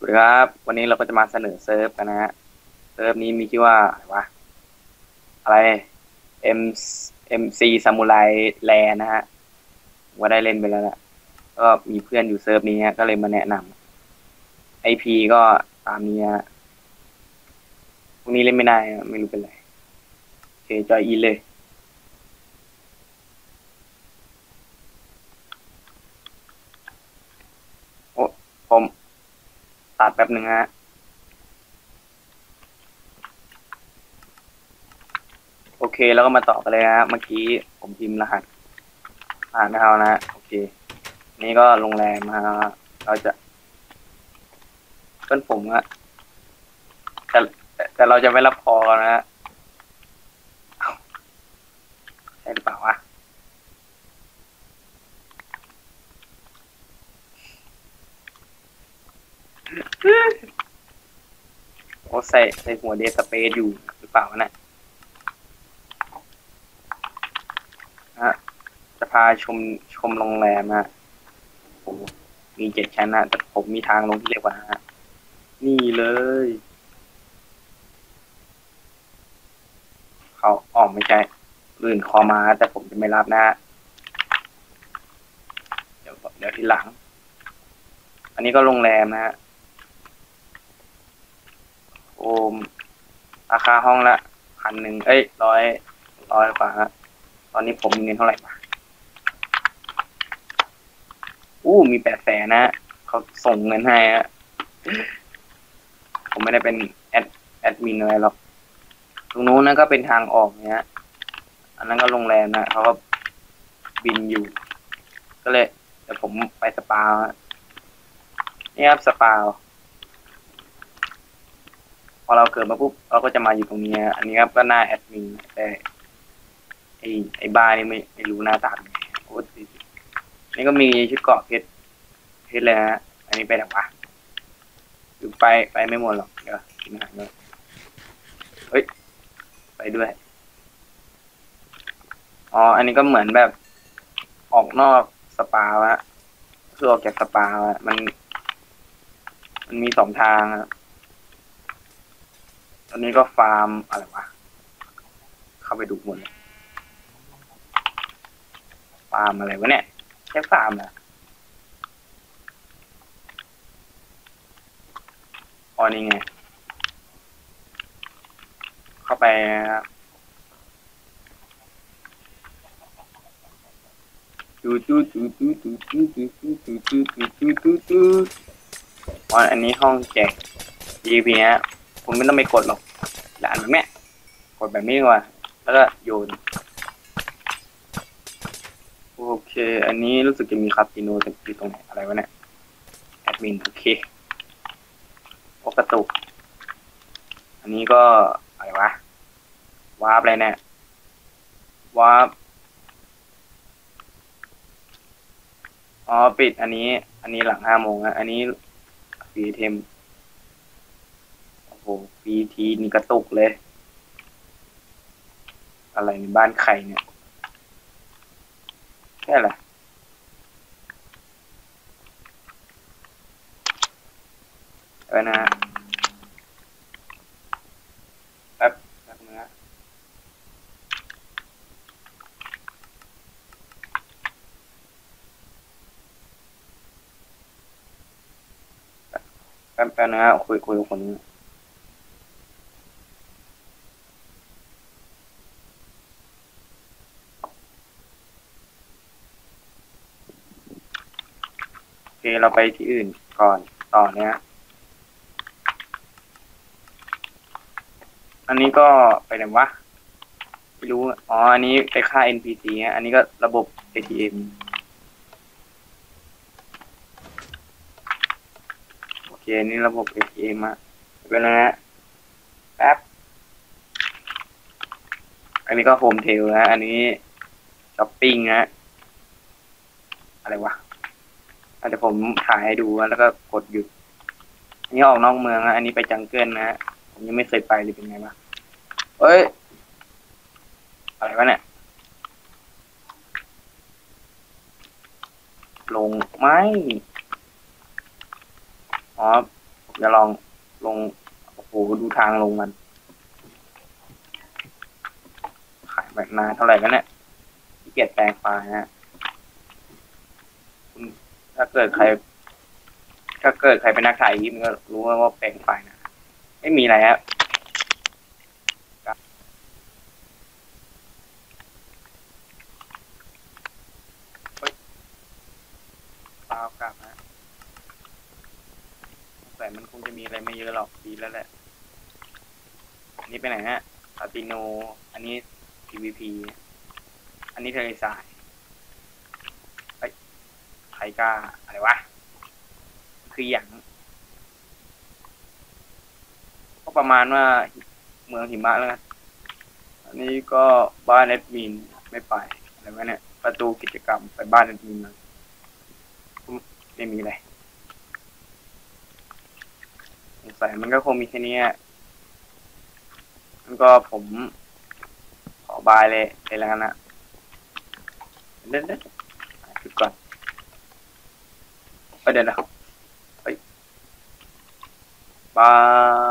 สวัสดีครับ วันนี้เราก็จะมาเสนอเซิร์ฟกันนะฮะ เซิร์ฟนี้มีชื่อว่าอะไรวะอะไร M MC Samurai Land นะฮะ ว่าได้เล่นไปแล้วแหละก็มีเพื่อนอยู่เซิร์ฟนี้ฮะ ก็เลยมาแนะนำ IP ก็ตามนี้ฮะพวกนี้เล่นไม่ได้ ไม่รู้เป็นไร โอเค จอยอินเลย โอ้ผม ตัดแป๊บหนึ่งฮะโอเคแล้วก็มาต่อกันเลยนะฮะเมื่อกี้ผมพิมพ์รหัสผ่านเขานะฮะโอเค นี่ก็โรงแรมฮะเราจะเพื่อนผมอะแต่แต่เราจะไม่รับพอนะฮะเอ้าใช่หรือเปล่าวะ โอ้ใส่ใส่หัวเดสเปซอยู่หรือเปล่าวะเนี่ยฮะจะพาชมชมโรงแรมฮะโอ้มีเจ็ดชั้นนะแต่ผมมีทางลงที่เรียกว่าฮะนี่เลย เขาออกไม่ใช่ลื่นคอมาแต่ผมจะไม่รับนะฮะเดี๋ยวเดี๋ยวทีหลัง อันนี้ก็โรงแรมนะฮะ มราคาห้องละพันหนึ่งเอ้ยร้อยร้อยกว่าฮะตอนนี้ผมมีเงินเท่าไหร่ปะอู้มีแปดแสนนะฮะเขาส่งเงินให้ฮะผมไม่ได้เป็นแอดแอดมินอะไรหรอกตรงนู้นนั่นก็เป็นทางออกเนี้ย อันนั้นก็โรงแรมนะเขาก็บินอยู่ ก็เลยเดี๋ยวผมไปสปาฮะนี่ครับสปา พอเราเกิดมาปุ๊บเราก็จะมาอยู่ตรงนี้อันนี้ครับก็หน้าแอดมินแต่ไอ้ไอ้บ้านี่ไม่ไม่รู้หน้าตาเป็นไงโอ้ยนี่ก็มีชุดเกาะเพชรเพชรเลยฮะอันนี้ไปไหนวะอยู่ไปไปไม่หมดหรอกเดี๋ยวกินอาหารเลยเฮ้ยไปด้วยอ๋ออันนี้ก็เหมือนแบบออกนอกสปาวะคือออกจากสปาวะมัน มันมีสองทางอะ ตอนนี้ก็ฟาร์มอะไรวะ เข้าไปดูหมดเลยฟาร์มอะไรวะเนี่ยแค่ฟาร์มเหรออ๋อนี่ไง เข้าไปดูดูดูดูดูดูดูดูดูดูดูดูดูอ๋ออันนี้ห้องแจก GP ฮะ ผมไม่ต้องไปกดหรอกด่านแบบเนี้ยกดแบบนี้กว่าแล้วก็โยน โอเค อันนี้รู้สึกจะมีคาสิโนแต่อยู่ตรงไหนอะไรวะเนี่ยแอดมิน โอเคโอกระตุก อันนี้ก็อะไรวะวาร์ปอะไรเนี่ยวาร์ปอ๋อ ปิดอันนี้ อันนี้หลังห้าโมงอะอันนี้ฟีเทม โอ้โหฟีทีนี่กระตุกเลย อะไรในบ้านใครเนี่ยแค่อะไรเออนะแป๊บแป๊บนะแป๊บแป๊บนะฮะคุยคุยกับคนนี้ เคเราไปที่อื่นก่อนต่อเนี้ยอันนี้ก็ไปไหนวะไม่รู้ อ๋อ อันนี้ไปค่า NPC ฮะอันนี้ก็ระบบ ATM โอเคอนนี้ระบบ ATM อะเป็นนะฮะแป๊บ อันนี้ก็โฮมเทลนะ อันนี้ช้อปปิ้งนะ อะไรวะ อาจจะผมถ่ายให้ดูแล้วก็กดหยุดอันนี้ออกนอกเมืองอะอันนี้ไปจังเกิลนะผมยังไม่เคยไปเลยเป็นไงบ้างเอ้ยอะไรวะเนี่ยลงไหมอ๋อจะลองลง โอ้โห ดูทางลงมันขายแบบนาเท่าไหร่แล้วเนี่ยขี้เกียจแปลงไฟล์นะฮะ ถ้าเกิดใคร ถ้าเกิดใครเป็นนักถ่ายคลิปมันก็รู้ว่าแปลงไฟนะ ไม่มีอะไรครับเปล่ากลับฮะแต่มันคงจะมีอะไรไม่เยอะหรอกดีแล้วแหละ อันนี้ไปไหนฮะอาติโน อันนี้ PVP อันนี้เทเลสายไอ้ย ไทก้าอะไรวะ คืออย่าง ก็ประมาณว่าเมืองหิมะแล้วกันอันนี้ก็บ้านเอดมินไม่ไปอะไรวะเนี่ย ประตูกิจกรรมไปบ้านเอดมินไม่มีอะไรสงสัยมันก็คงมีแค่นี้มันก็ผมขอบายเลยเลยแล้วกันนะเด็ดเด็ดๆจุดก่อน ไปเดี๋ยวนะไปบาย